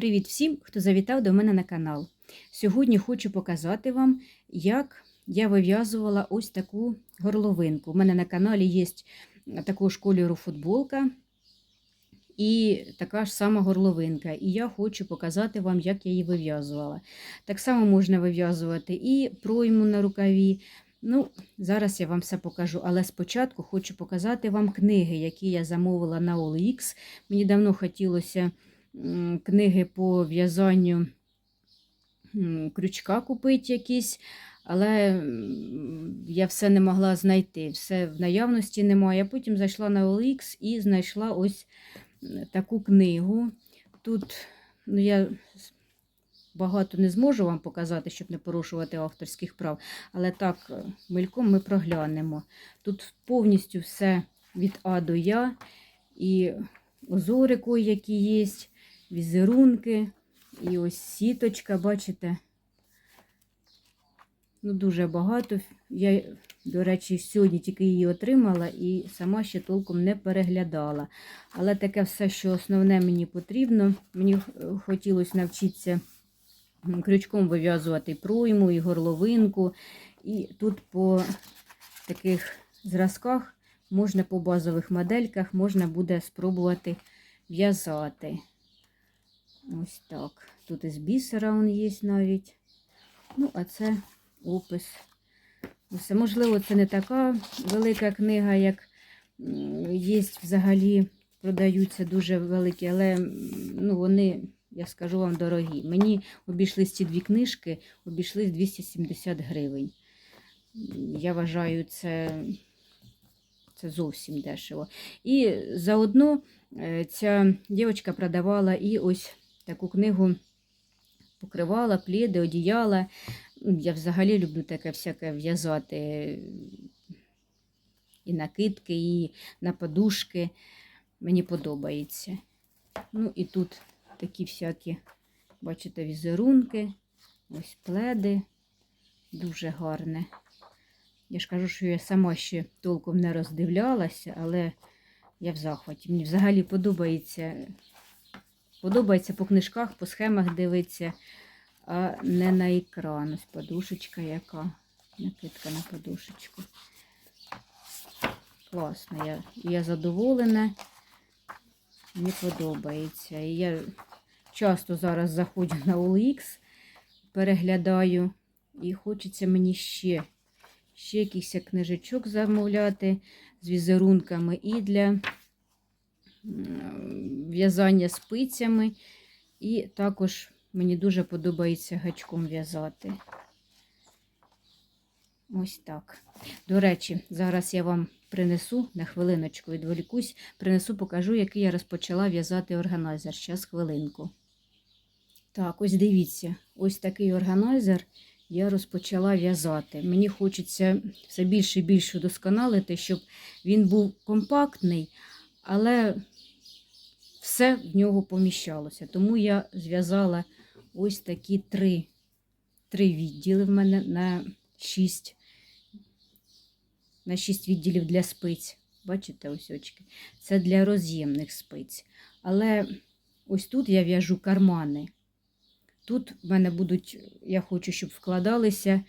Привіт всім, хто завітав до мене на канал. Сьогодні хочу показати вам, як я вив'язувала ось таку горловинку. У мене на каналі є такого ж кольору футболка і така ж сама горловинка. І я хочу показати вам, як я її вив'язувала. Так само можна вив'язувати і пройму на рукаві. Ну, Зараз я вам все покажу, але спочатку хочу показати вам книги, які я замовила на OLX. Мені давно хотілося книги по в'язанню крючка купити якісь, але я все не могла знайти. Все в наявності немає. Я потім зайшла на OLX і знайшла ось таку книгу. Тут ну, я багато не зможу вам показати, щоб не порушувати авторських прав, але так, е, мельком ми проглянемо. Тут повністю все від А до Я, і озорики, які є, візерунки, і ось сіточка, бачите? Ну, дуже багато. Я, до речі, сьогодні тільки її отримала і сама ще толком не переглядала. Але таке все, що основне мені потрібно. Мені хотілося навчитися крючком вив'язувати пройму, і горловинку. І тут по таких зразках можна по базових модельках можна буде спробувати в'язати. Ось так. Тут із бісера он є навіть. Ну, а це опис. Усе. Можливо, це не така велика книга, як є взагалі, продаються дуже великі, але ну, вони я скажу вам дорогі. Мені обійшлись ці дві книжки, обійшлись 270 гривень. Я вважаю, це, це зовсім дешево. І заодно е, ця дівчинка продавала і ось таку книгу покривала, пліди, одіяла. Я взагалі люблю таке всяке в'язати і накидки, і на подушки. Мені подобається. Ну і тут такі всякі, бачите, візерунки, ось пледи. Дуже гарне. Я ж кажу, що я сама ще толком не роздивлялася, але я в захваті. Мені взагалі подобається подобається по книжках, по схемах дивитися, а не на екран. Ось подушечка яка. Накидка на подушечку. Класно, я, я задоволена. Мені подобається. І я часто зараз заходжу на OLX, переглядаю, і хочеться мені ще ще якийсь книжечок замовляти з візерунками і для в'язання спицями. І також мені дуже подобається гачком в'язати. Ось так. До речі, зараз я вам принесу на хвилиночку, відволікусь, принесу, покажу, який я розпочала в'язати органайзер. Зараз хвилинку. Так, ось дивіться, ось такий органайзер я розпочала в'язати. Мені хочеться все більше і більше удосконалити, щоб він був компактний, але все в нього поміщалося. Тому я зв'язала ось такі три, три відділи в мене на 6 на 6 відділів для спиць. Бачите, ось очки. Це для роз'ємних спиць. Але ось тут я в'яжу кармани. Тут в мене будуть, я хочу, щоб вкладалися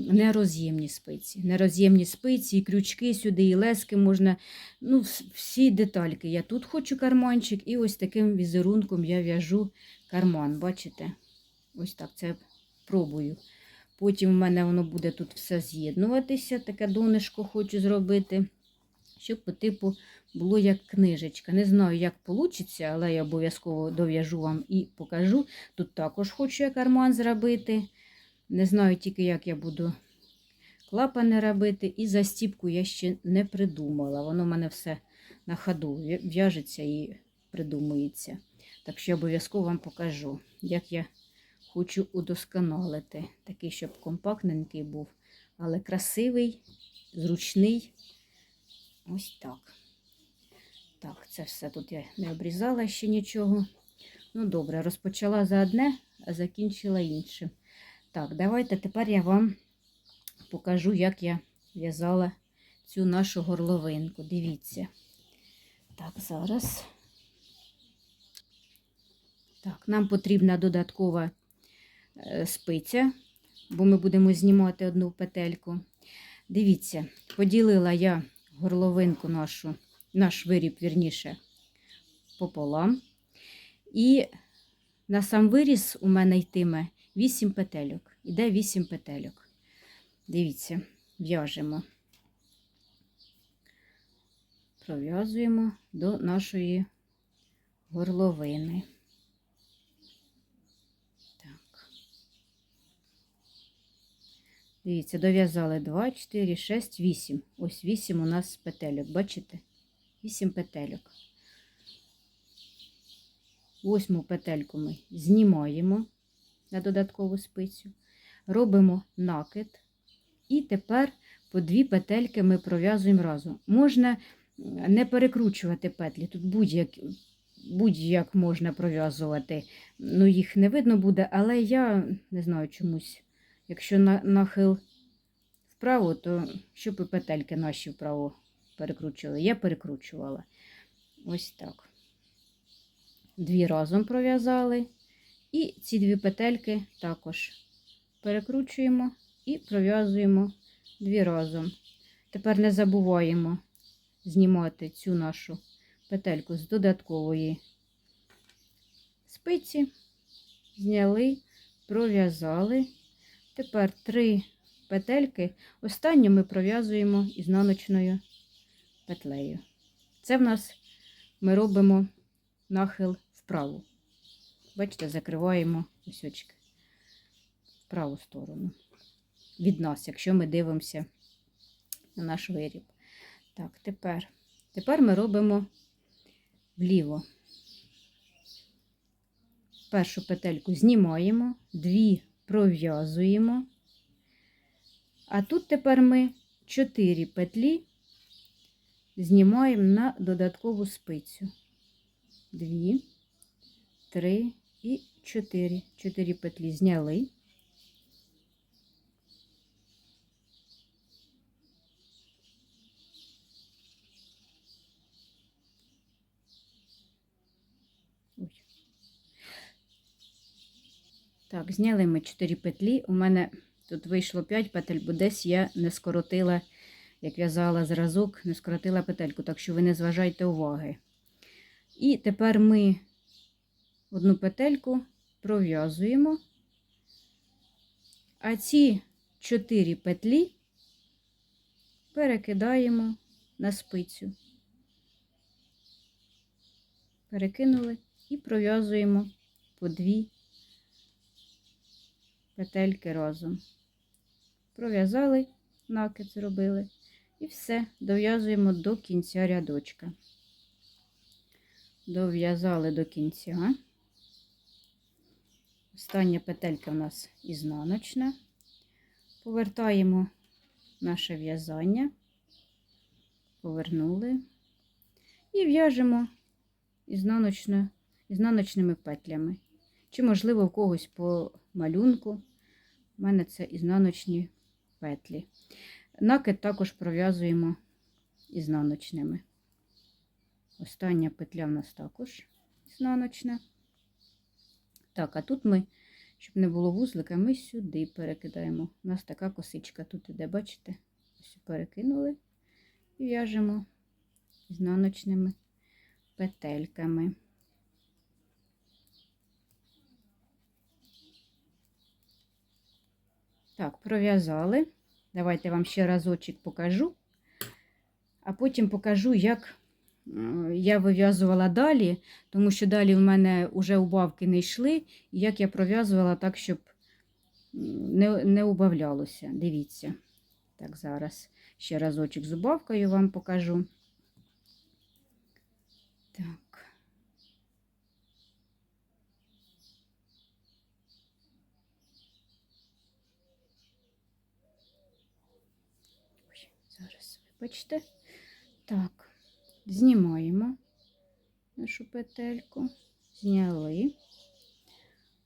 нероз'ємні спиці. Нероз'ємні спиці, і крючки сюди, і лески можна. Ну, всі детальки. Я тут хочу карманчик, і ось таким візерунком я в'яжу карман. Бачите? Ось так це пробую. Потім в мене воно буде тут все з'єднуватися, таке донишко хочу зробити, щоб по типу було як книжечка. Не знаю, як вийде, але я обов'язково дов'яжу вам і покажу. Тут також хочу я карман зробити. Не знаю тільки, як я буду клапани робити. І застіпку я ще не придумала. Воно в мене все на ходу в'яжеться і придумується. Так що обов'язково вам покажу, як я хочу удосконалити. Такий, щоб компактненький був, але красивий, зручний. Ось так. Так, це все тут я не обрізала ще нічого. Ну, добре, розпочала за одне, а закінчила іншим. Так, давайте тепер я вам покажу, як я в'язала цю нашу горловинку. Дивіться. Так, зараз. Так, нам потрібна додаткова е, спиця, бо ми будемо знімати одну петельку. Дивіться, поділила я горловинку нашу, наш виріб, вірніше, пополам. І на сам виріз у мене йтиме 8 петельок. Іде 8 петельок. Дивіться, в'яжемо. Пров'язуємо до нашої горловини. Так. Дивіться, дов'язали 2, 4, 6, 8. Ось 8 у нас петельок. Бачите? 8 петельок. Восьму петельку ми знімаємо на додаткову спицю, робимо накид, і тепер по дві петельки ми пров'язуємо разом. Можна не перекручувати петлі, тут будь-як будь-як можна пров'язувати. Ну, їх не видно буде, але я не знаю чомусь. Якщо на, нахил вправо, то щоб і петельки наші вправо перекручували. Я перекручувала. Ось так. Дві разом пров'язали. І ці дві петельки також перекручуємо і пров'язуємо дві разом. Тепер не забуваємо знімати цю нашу петельку з додаткової спиці, зняли, пров'язали. Тепер три петельки. Останню ми пров'язуємо ізнаночною петлею. Це в нас ми робимо нахил вправо. Бачите, закриваємо кусочки в праву сторону. Від нас, якщо ми дивимося на наш виріб. Так, тепер, тепер ми робимо вліво. Першу петельку знімаємо, дві пров'язуємо. А тут тепер ми 4 петлі знімаємо на додаткову спицю. Дві, три і чотири. Чотири петлі зняли. Так, зняли ми 4 петлі. У мене тут вийшло 5 петель, бо десь я не скоротила, як в'язала зразок, не скоротила петельку, так що ви не зважайте уваги. І тепер ми одну петельку пров'язуємо, а ці 4 петлі перекидаємо на спицю. Перекинули і пров'язуємо по дві петельки разом. Пров'язали, накид зробили, і все, дов'язуємо до кінця рядочка. Дов'язали до кінця. Остання петелька у нас ізнаночна. Повертаємо наше в'язання, повернули і в'яжемо ізнаночними петлями. Чи, можливо, в когось по малюнку. У мене це ізнаночні петлі. Накид також пров'язуємо ізнаночними. Остання петля в нас також ізнаночна. Так, а тут ми, щоб не було вузлика, ми сюди перекидаємо. У нас така косичка тут іде, бачите? Ось перекинули і в'яжемо ізнаночними петельками. Так, пров'язали. Давайте вам ще разочок покажу, а потім покажу, як я вив'язувала далі, тому що далі в мене вже убавки не йшли, і як я пров'язувала так, щоб не не убавлялося. Дивіться. Так, зараз ще разочок з убавкою вам покажу. Так. Ой, зараз, вибачте. Так, знімаємо нашу петельку, зняли,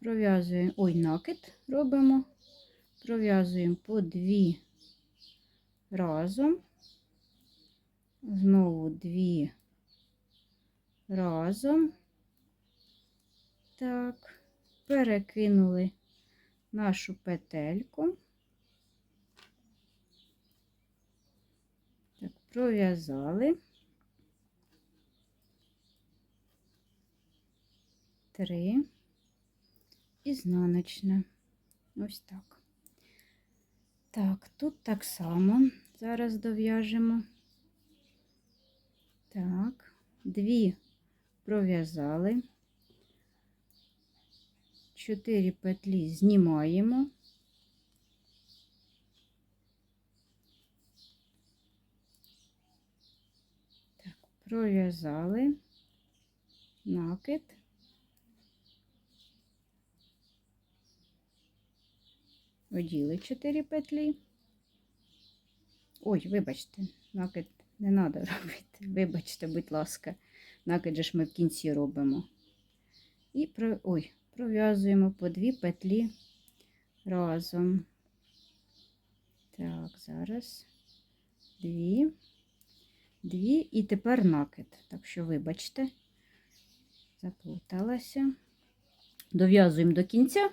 пров'язуємо, ой, накид робимо, пров'язуємо по дві разом, знову дві разом. Так, перекинули нашу петельку. Так, пров'язали. Три. Ізнаночна. Ось так. Так, тут так само. Зараз дов'яжемо. Так, дві пров'язали. Чотири петлі знімаємо. Так, пров'язали накид. Оділи 4 петлі. Ой, вибачте, накид не треба робити. Вибачте, будь ласка, накид же ж ми в кінці робимо. І про... Ой, пров'язуємо по дві петлі разом. Так, зараз дві, дві і тепер накид. Так що, вибачте, заплуталася. Дов'язуємо до кінця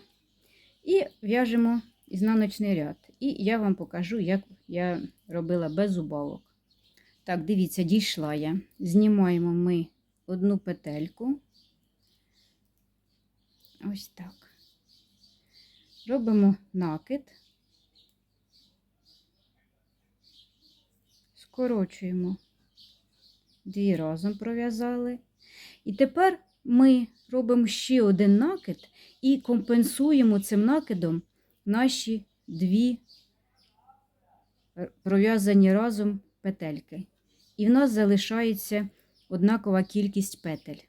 і в'яжемо ізнаночний ряд. І я вам покажу, як я робила без убавок. Так, дивіться, дійшла я. Знімаємо ми одну петельку. Ось так. Робимо накид, скорочуємо дві разом пров'язали. І тепер ми робимо ще один накид і компенсуємо цим накидом наші дві пров'язані разом петельки. І в нас залишається однакова кількість петель.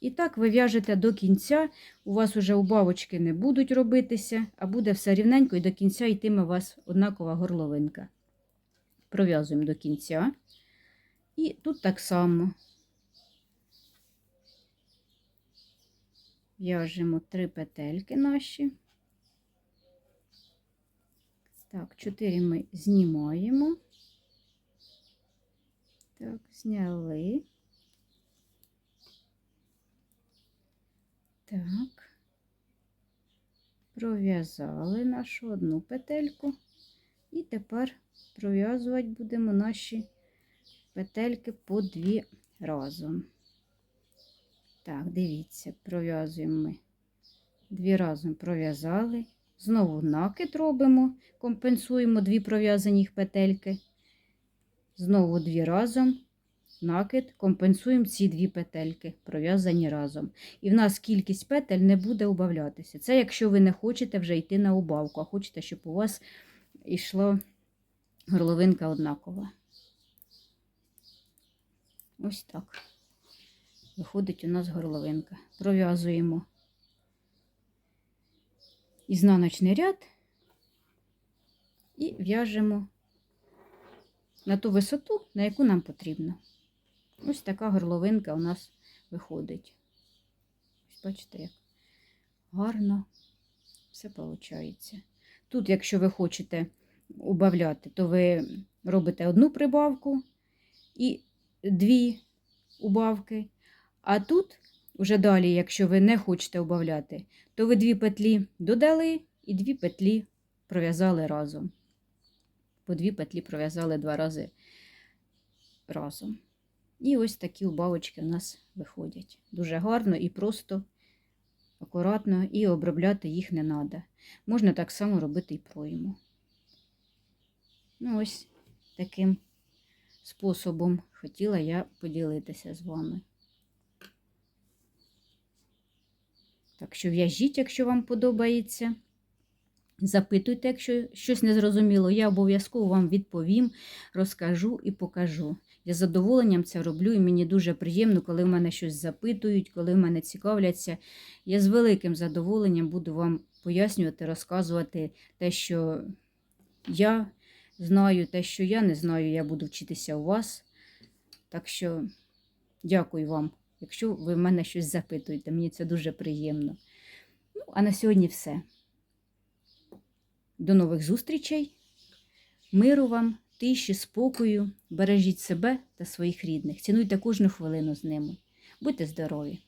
І так ви в'яжете до кінця, у вас вже убавочки не будуть робитися, а буде все рівненько і до кінця йтиме у вас однакова горловинка. Пров'язуємо до кінця. І тут так само в'яжемо три петельки наші. Так, чотири ми знімаємо. Так, зняли. Так, пров'язали нашу одну петельку. І тепер пров'язувати будемо наші петельки по дві разом. Так, дивіться, пров'язуємо ми дві разом пров'язали. Знову накид робимо, компенсуємо дві пров'язані петельки. Знову дві разом. Накид, компенсуємо ці дві петельки, пров'язані разом. І в нас кількість петель не буде убавлятися. Це якщо ви не хочете вже йти на убавку, а хочете, щоб у вас йшла горловинка однакова. Ось так. Виходить у нас горловинка. Пров'язуємо ізнаночний ряд і в'яжемо на ту висоту, на яку нам потрібно. Ось така горловинка у нас виходить. Ось бачите, як гарно все виходить. Тут, якщо ви хочете убавляти, то ви робите одну прибавку і дві убавки. А тут, вже далі, якщо ви не хочете убавляти, то ви дві петлі додали і дві петлі пров'язали разом. По дві петлі пров'язали два рази разом. І ось такі убавочки у нас виходять. Дуже гарно і просто, акуратно, і обробляти їх не треба. Можна так само робити і пройму. Ну, ось таким способом хотіла я поділитися з вами. Так що в'яжіть, якщо вам подобається. Запитуйте, якщо щось незрозуміло, я обов'язково вам відповім, розкажу і покажу. Я з задоволенням це роблю, і мені дуже приємно, коли в мене щось запитують, коли в мене цікавляться. Я з великим задоволенням буду вам пояснювати, розказувати те, що я знаю, те, що я не знаю, я буду вчитися у вас. Так що дякую вам, якщо ви в мене щось запитуєте, мені це дуже приємно. Ну, а на сьогодні все. До нових зустрічей, миру вам тиші, спокою, бережіть себе та своїх рідних. Цінуйте кожну хвилину з ними. Будьте здорові!